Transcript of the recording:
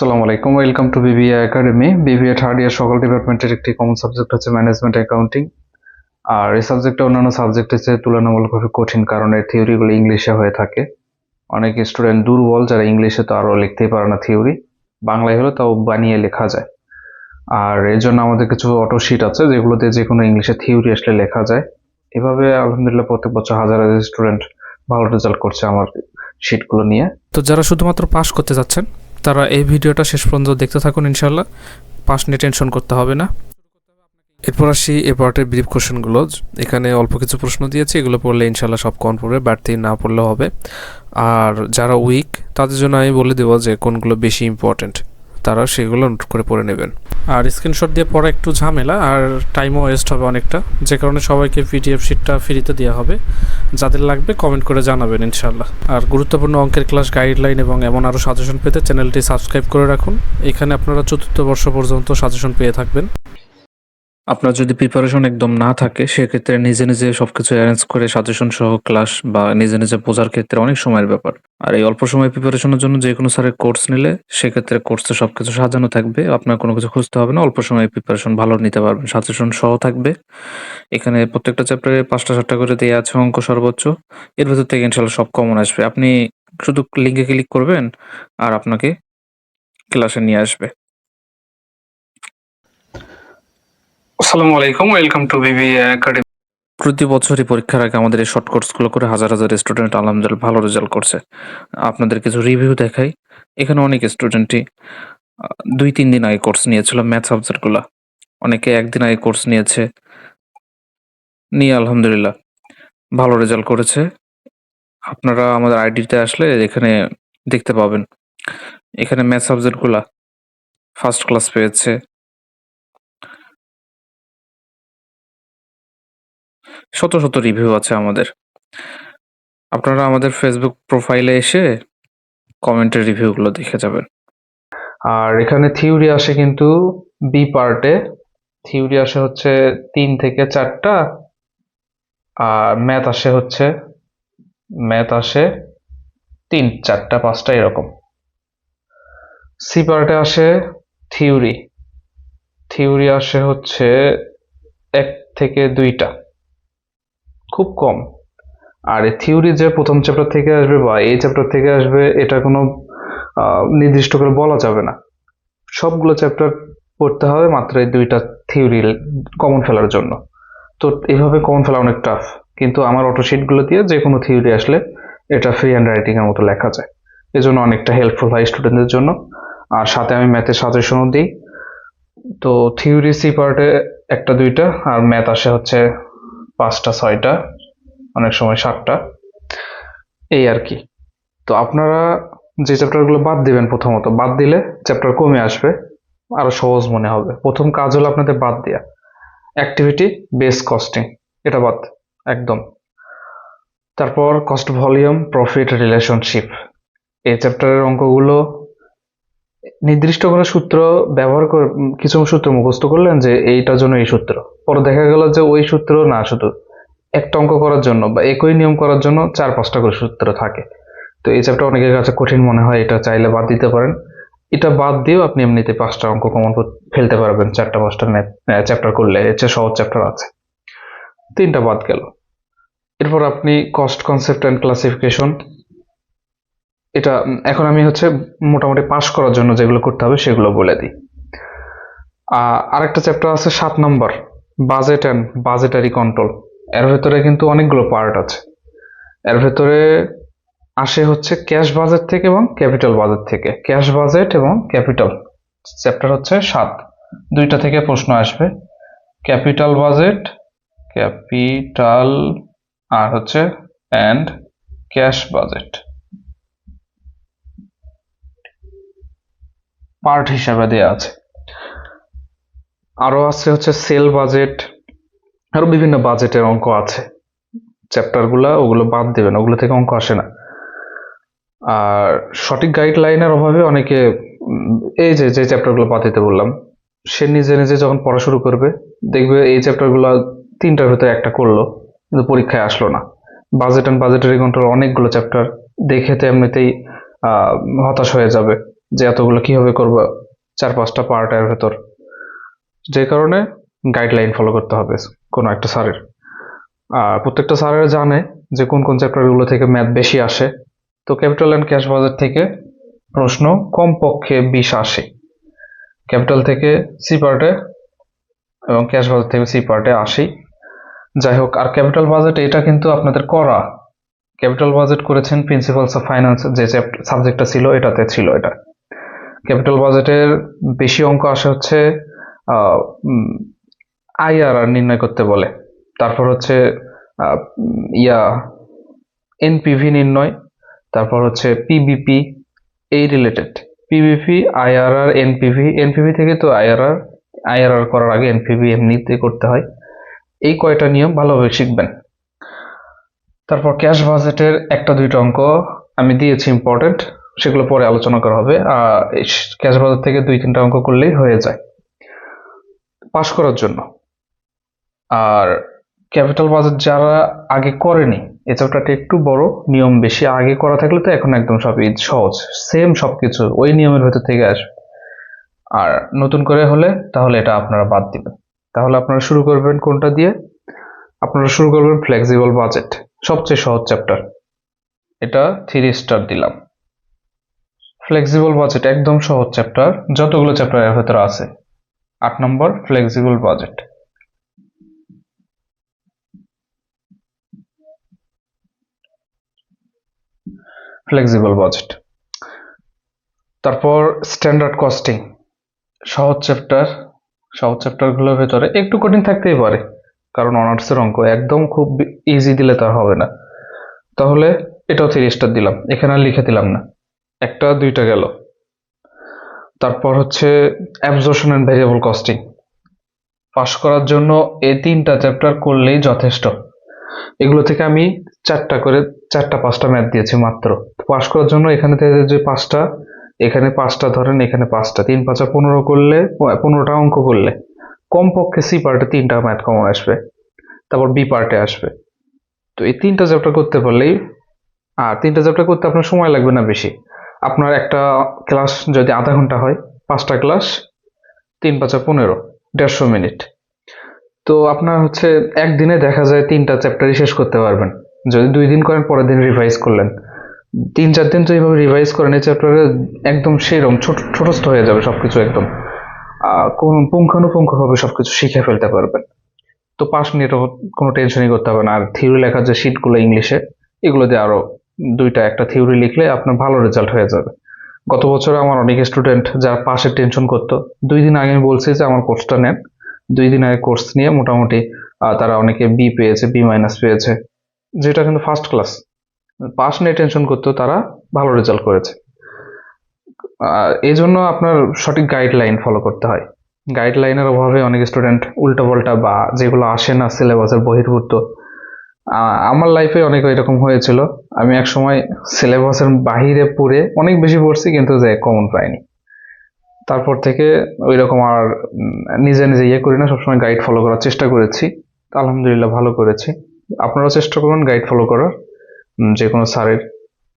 আসসালামু আলাইকুম welcome to BBA academy BBA third year সকল ডিপার্টমেন্টের একটি কমন সাবজেক্ট হচ্ছে ম্যানেজমেন্ট অ্যাকাউন্টিং আর এই সাবজেক্টটা অন্যান্য সাবজেক্টের চেয়ে তুলনামূলকভাবে কঠিন কারণ এর থিওরিগুলো ইংলিশে হয়ে থাকে। অনেক স্টুডেন্ট দুর্বল যারা ইংলিশে তো আরও লিখতেই পারে না থিওরি বাংলায় হলে তাও বানিয়ে লেখা যায়। আর এর জন্য আমাদের কিছু অটো শিট আছে যেগুলোতে যে কোনো ইংলিশে থিওরি আসলে লেখা যায়। এভাবে আলহামদুলিল্লাহ প্রত্যেক বছর হাজার হাজার স্টুডেন্ট ভালো রেজাল্ট করছে আমার শিটগুলো নিয়ে। তো যারা শুধুমাত্র পাস করতে যাচ্ছেন তারা এই ভিডিওটা শেষ পর্যন্ত দেখতে থাকুন ইনশাল্লাহ পাশ নিয়ে টেনশন করতে হবে না। এরপর আসি, এ পার্টের ব্রিফ কোশ্চেনগুলো এখানে অল্প কিছু প্রশ্ন দিয়েছি, এগুলো পড়লে ইনশাল্লাহ সব কম পড়বে বাড়তি না পড়লেও হবে। আর যারা উইক তাদের জন্য আমি বলে দেবো যে কোনগুলো বেশি ইম্পর্ট্যান্ট তারা সেগুলো নোট করে পড়ে নেবেন। আর স্ক্রিনশট দিয়ে পড়া একটু ঝামেলা, আর টাইমও ওয়েস্ট হবে অনেকটা। যে কারণে সবাইকে পিডিএফ শিটটা ফ্রিতে দেওয়া হবে। যাদের লাগবে কমেন্ট করে জানাবেন ইনশাল্লাহ আর গুরুত্বপূর্ণ অঙ্কের ক্লাস গাইডলাইন এবং এমন আরও সাজেশন পেতে চ্যানেলটি সাবস্ক্রাইব করে রাখুন। এখানে আপনারা চতুর্থ বর্ষ পর্যন্ত সাজেশন পেয়ে থাকবেন। আপনার যদি প্রিপারেশন একদম না থাকে, সেক্ষেত্রে নিজে নিজে সবকিছু অ্যারেঞ্জ করে সাজেশন সহ ক্লাস বা নিজে নিজে বোঝার ক্ষেত্রে অনেক সময়ের ব্যাপার। আর এই অল্প সময় প্রিপারেশনের জন্য যে কোনো স্যারের কোর্স নিলে, সেক্ষেত্রে কোর্সে সবকিছু সাজানো থাকবে, আপনার কোনো কিছু খুঁজতে হবে না, অল্প সময়ে প্রিপারেশন ভালো নিতে পারবেন। সাজেশন সহ থাকবে। এখানে প্রত্যেকটা চ্যাপ্টারে পাঁচটা সাতটা করে দেওয়া আছে অঙ্ক সর্বোচ্চ। এর ভেতর থেকে ইনশাল্লাহ সব কমন আসবে। আপনি শুধু লিঙ্কে ক্লিক করবেন আর আপনাকে ক্লাসে নিয়ে আসবে। আসসালামু আলাইকুম, ওয়েলকাম টু বিবিএ একাডেমি। প্রতি বছরই পরীক্ষার আগে আমাদের এই শর্ট কোর্সগুলো করে হাজার হাজার স্টুডেন্ট আলহামদুলিল্লাহ ভালো রেজাল্ট করছে। আপনাদের কিছু রিভিউ দেখাই। এখানে অনেক স্টুডেন্টই দুই, তিন দিন আগে কোর্স নিয়েছিল ম্যাথ সাবজেক্টগুলো অনেকে একদিন আগে কোর্স নিয়েছে। নিয়ে আলহামদুলিল্লাহ ভালো রেজাল্ট করেছে। আপনারা আমাদের আইডিতে আসলে এখানে দেখতে পাবেন। এখানে ম্যাথ সাবজেক্টগুলা ফার্স্ট ক্লাস পেয়েছে। শত শত রিভিউ আছে আমাদের। আপনারা আমাদের ফেসবুক প্রোফাইলে এসে কমেন্টের রিভিউগুলো দেখে যাবেন। আর এখানে থিওরি আসে কিন্তু বি পার্টে থিওরি আসে হচ্ছে তিন থেকে চারটা। আর ম্যাথ আসে হচ্ছে ম্যাথ আসে তিন, চারটা, পাঁচটা এরকম। সি পার্টে আসে থিওরি থিওরি আসে হচ্ছে এক থেকে দুইটা। খুব কম। আর এই থিওরি যে প্রথম চ্যাপ্টার থেকে আসবে বা এই চ্যাপ্টার থেকে আসবে, এটা কোনো নির্দিষ্ট করে বলা যাবে না। সবগুলো চ্যাপ্টার পড়তে হবে মাত্র এই দুইটা থিওরি কমন ফেলার জন্য। তো এইভাবে কমন ফেলা অনেক টাফ কিন্তু আমার অটোশিটগুলো দিয়ে যে কোনো থিওরি আসলে এটা ফ্রি হ্যান্ড রাইটিংয়ের মতো লেখা যায়। এজন্য অনেকটা হেল্পফুল হয় স্টুডেন্টদের জন্য। আর সাথে আমি ম্যাথের সাজেশনও দিই। তো থিওরি সি পার্টে একটা দুইটা, আর ম্যাথ আসে হচ্ছে পাঁচটা, ছয়টা, অনেক সময় সাতটা। এই আর কি। তো আপনারা যে চ্যাপ্টারগুলো বাদ দিবেন প্রথমত, বাদ দিলে চ্যাপ্টার কমে আসবে, আরও সহজ মনে হবে। প্রথম কাজ হলো আপনাদের বাদ দেওয়া অ্যাক্টিভিটি বেস কস্টিং এটা বাদ, একদম। তারপর কস্ট ভলিউম প্রফিট রিলেশনশিপ এই চ্যাপ্টারের অঙ্কগুলো নির্দিষ্ট কোনো সূত্র ব্যবহার করে কিছু সূত্র মুখস্থ করলেন যে এইটার জন্য এই সূত্র। পরে দেখা গেল যে ওই সূত্র না, শুধু একটা অঙ্ক করার জন্য বা একই নিয়ম করার জন্য চার পাঁচটা করে সূত্র থাকে। তো এই চ্যাপ্টার অনেকের কাছে কঠিন মনে হয়, এটা চাইলে বাদ দিতে পারেন। এটা বাদ দিয়েও আপনি এমনিতে পাঁচটা অঙ্ক কমন ফেলতে পারবেন, চারটা পাঁচটা চ্যাপ্টার করলে। এর চেয়ে সহজ চ্যাপ্টার আছে। তিনটা বাদ গেল। এরপর আপনি কস্ট কনসেপ্ট অ্যান্ড ক্লাসিফিকেশন এটা এখন আমি হচ্ছে মোটামুটি পাস করার জন্য যেগুলো করতে হবে সেগুলো বলে দিই। আরেকটা চ্যাপ্টার আছে সাত number budget and budgetary control এর ভেতরে কিন্তু অনেকগুলো পার্ট আছে। এর ভেতরে আসে হচ্ছে ক্যাশ বাজেট থেকে এবং ক্যাপিটাল বাজেট থেকে। ক্যাশ বাজেট এবং ক্যাপিটাল চ্যাপ্টার হচ্ছে সাত। দুইটা থেকে প্রশ্ন আসবে। ক্যাপিটাল বাজেট ক্যাপিটাল আর হচ্ছে অ্যান্ড ক্যাশ বাজেট পার্ট হিসাবে দেয়া আছে। আরও আছে হচ্ছে সেল বাজেট, আরও বিভিন্ন বাজেটের অঙ্ক আছে। চ্যাপ্টারগুলা ওগুলো বাদ দেবেন, ওগুলো থেকে অঙ্ক আসে না। আর সঠিক গাইডলাইনের অভাবে অনেকে এই যে যে চ্যাপ্টারগুলো বাদ দিতে বললাম, সে নিজে নিজে যখন পড়া শুরু করবে, দেখবে এই চ্যাপ্টারগুলো তিনটার ভিতরে একটা করল, কিন্তু পরীক্ষায় আসলো না। বাজেট অ্যান্ড বাজেটারি কন্ট্রোল অনেকগুলো চ্যাপ্টার দেখে তো এমনিতেই হতাশ হয়ে যাবে। যে এতগুলো কীভাবে করব, চার পাঁচটা পার্টের ভেতর। যে কারণে গাইডলাইন ফলো করতে হবে কোনো একটা স্যারের। আর প্রত্যেকটা স্যারের জানে যে কোন কোন চ্যাপ্টারগুলো থেকে ম্যাথ বেশি আসে। তো ক্যাপিটাল অ্যান্ড ক্যাশ বাজার থেকে প্রশ্ন কমপক্ষে বিশ আসে। ক্যাপিটাল থেকে সি পার্টে এবং ক্যাশ বাজার থেকে সি পার্টে আসি যাই হোক, আর ক্যাপিটাল বাজেট এটা কিন্তু আপনাদের করা। ক্যাপিটাল বাজেট করেছেন প্রিন্সিপালস অফ ফাইন্যান্স যে সাবজেক্টটা ছিল, এটাতে ছিল এটা। ক্যাপিটাল বাজেটের বেশি অঙ্ক আসে হচ্ছে আইআরআর নির্ণয় করতে বলে। তারপর হচ্ছে ইয়া এনপিভি নির্ণয়, তারপর হচ্ছে পিবিপি এই related PBP IRR NPV NPV থেকে তো আইআরআর আইআরআর করার আগে এনপিভি এমনিতে করতে হয়। এই কয়টা নিয়ম ভালোভাবে শিখবেন। তারপর ক্যাশ বাজেটের একটা দুইটা অঙ্ক আমি দিয়েছি ইম্পর্টেন্ট সেগুলো পরে আলোচনা করা হবে। আর ক্যাশ বাজার থেকে দুই তিনটা অঙ্ক করলেই হয়ে যায়। পাশ করার জন্য। আর ক্যাপিটাল বাজেট যারা আগে করেনি, এই চ্যাপ্টারটা একটু বড়, নিয়ম বেশি আগে করা থাকলে তো এখন একদম সব সহজ। সেম সবকিছু, ওই নিয়মের ভেতর থেকে আসবে। আর নতুন করে হলে তাহলে এটা আপনারা বাদ দিবেন। তাহলে আপনারা শুরু করবেন কোনটা দিয়ে? আপনারা শুরু করবেন ফ্লেক্সিবল বাজেট সবচেয়ে সহজ চ্যাপ্টার এটা থ্রি স্টার দিলাম। ফ্লেক্সিবল বাজেট একদম সহজ চ্যাপ্টার যতগুলো চ্যাপ্টার এর ভেতরে আছে। আট number flexible budget flexible budget তারপর স্ট্যান্ডার্ড কস্টিং সহজ চ্যাপ্টার সহজ চ্যাপ্টারগুলোর ভেতরে একটু কঠিন থাকতেই পারে, কারণ অনার্সের অঙ্ক একদম খুব ইজি দিলে তার হবে না। তাহলে এটাও থ্রি স্টার দিলাম, এখানে আর লিখে দিলাম না। একটা, দুইটা গেল। তারপর হচ্ছে absorption and variable costing pass করার জন্য এই তিনটা চ্যাপ্টার করলেই যথেষ্ট। এগুলো থেকে আমি চারটা করে, চারটা, পাঁচটা ম্যাথ দিয়েছি মাত্র। পাশ করার জন্য এখানে থেকে যে পাঁচটা, এখানে পাঁচটা ধরেন, এখানে পাঁচটা। তিন, পাঁচা পনেরো করলে পনেরোটা অঙ্ক করলে কমপক্ষে সি পার্টে তিনটা ম্যাথ কমন আসবে। তারপর বি পার্টে আসবে। তো এই তিনটা চ্যাপ্টার করতে পারলেই আর তিনটা চ্যাপ্টার করতে আপনার সময় লাগবে না বেশি। আপনার একটা ক্লাস যদি আধা ঘণ্টা হয়, পাঁচটা ক্লাস, তিন পাঁচা পনেরো, দেড়শো মিনিট। তো আপনার হচ্ছে একদিনে দেখা যায় তিনটা চ্যাপ্টারই শেষ করতে পারবেন। যদি দুই দিন করেন, পরের দিন রিভাইজ করলেন। তিন, চার দিন তো এইভাবে রিভাইজ করেন, এই চ্যাপ্টারে একদম সেরকম ছোট, ছোটস্থ হয়ে যাবে সব কিছু একদম কোন পুঙ্খানুপুঙ্খভাবে সবকিছু শিখে ফেলতে পারবেন। তো পাস নিয়ে কোনো টেনশনই করতে হবে না। আর থিওরি লেখার যে শিটগুলো ইংলিশে এগুলো দিয়ে আরও দুইটা, একটা থিওরি লিখলে আপনার ভালো রেজাল্ট হয়ে যাবে। গত বছর আমার অনেক স্টুডেন্ট যারা পাশের টেনশন করতো। দুই দিন আগে আমি বলছি যে, আমার কোর্সটা নেন। দুই দিন আগে কোর্স নিয়ে মোটামুটি তারা অনেকে বি পেয়েছে বি মাইনাস পেয়েছে। যেটা কিন্তু ফার্স্ট ক্লাস পাস নিয়ে টেনশন করতো, তারা ভালো রেজাল্ট করেছে। এই জন্য আপনার সঠিক গাইডলাইন ফলো করতে হয়। গাইডলাইনের অভাবে অনেক স্টুডেন্ট উল্টাপাল্টা বা যেগুলো আসে না সিলেবাসের বহির্ভূত আমার লাইফে অনেক এরকম হয়েছিল। আমি এক সময় সিলেবাসের বাহিরে পড়ে অনেক বেশি পড়ছি কিন্তু যে কমন পাইনি। তারপর থেকে ওই রকম আর নিজে নিজে ইয়ে করি না, সবসময় গাইড ফলো করার চেষ্টা করেছি। আলহামদুলিল্লাহ ভালো করেছি। আপনারাও চেষ্টা করুন গাইড ফলো করার। যে কোনো স্যারের